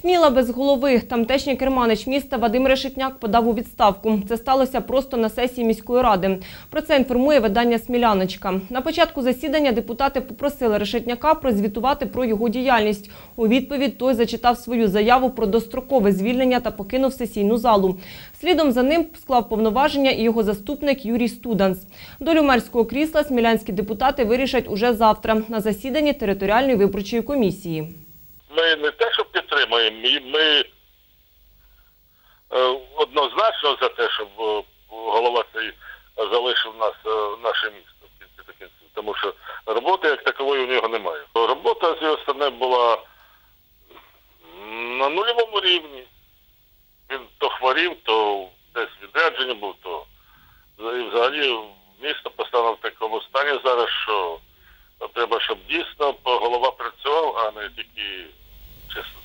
Сміла без голови. Тамтешній керманич міста Вадим Решетняк подав у відставку. Це сталося просто на сесії міської ради. Про це інформує видання Сміляночка. На початку засідання депутати попросили Решетняка прозвітувати про його діяльність. У відповідь той зачитав свою заяву про дострокове звільнення та покинув сесійну залу. Слідом за ним склав повноваження і його заступник Юрій Студанс. Долю мерського крісла смілянські депутати вирішать уже завтра на засіданні територіальної виборчої комісії. Ми не те, і ми е, однозначно за те, щоб е, голова цей залишив нас е, наше місто в кінці до кінців. Тому що роботи як такової у нього немає. Робота з його сторони була на нульовому рівні. Він то хворів, то десь відрядження був, то і взагалі місто поставлено в такому стані зараз, що треба, щоб дійсно голова працював, а не тільки чесно